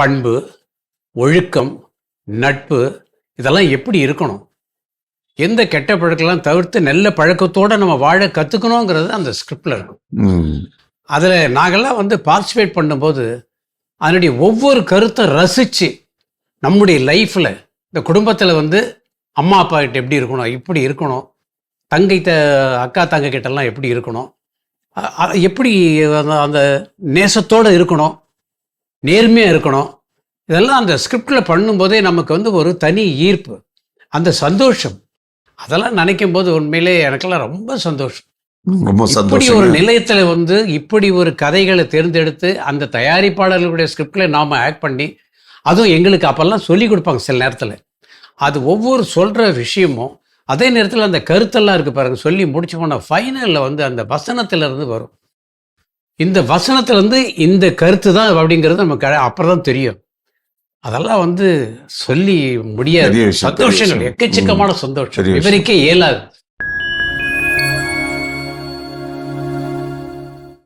பண்பு ஒழுக்கம் நட்பு இதெல்லாம் எப்படி இருக்கணும் எந்த கெட்ட பழக்கெல்லாம் தவிர்த்து நல்ல பழக்கத்தோட நம்ம வாழ கற்றுக்கணுங்கிறது அந்த ஸ்கிரிப்டில் இருக்கும். அதில் நாங்கள்லாம் வந்து பார்ட்டிசிபேட் பண்ணும்போது அதனுடைய ஒவ்வொரு கருத்தை ரசித்து நம்முடைய லைஃப்பில் இந்த குடும்பத்தில் வந்து அம்மா அப்பா கிட்ட எப்படி இருக்கணும் இப்படி இருக்கணும் தங்கை த அக்கா தங்கை கிட்டலாம் எப்படி இருக்கணும் எப்படி அந்த நேசத்தோடு இருக்கணும் நேர்மையாக இருக்கணும். இதெல்லாம் அந்த ஸ்கிரிப்டில் பண்ணும்போதே நமக்கு வந்து ஒரு தனி ஈர்ப்பு. அந்த சந்தோஷம். அதெல்லாம் நினைக்கும் போது உண்மையிலே எனக்கெல்லாம் ரொம்ப சந்தோஷம். ரொம்ப இப்படி ஒரு நிலையத்துல வந்து இப்படி ஒரு கதைகளை தேர்ந்தெடுத்து அந்த தயாரிப்பாளர்களுடைய ஸ்கிரிப்ட்ல நாம ஆக்ட் பண்ணி அதுவும் எங்களுக்கு அப்பெல்லாம் சொல்லி கொடுப்பாங்க சில நேரத்துல. அது ஒவ்வொரு சொல்ற விஷயமும் அதே நேரத்தில் அந்த கருத்தெல்லாம் இருக்கு பாருங்க சொல்லி முடிச்சு போன ஃபைனலில் வந்து அந்த வசனத்துல இருந்து வரும். இந்த வசனத்துல இருந்து இந்த கருத்து தான் அப்படிங்கிறது நமக்கு அப்புறம் தான் தெரியும் அதெல்லாம் வந்து சொல்லி முடியாது சந்தோஷங்கள். எக்கச்சக்கமான சந்தோஷம். விவரிக்க இயலாது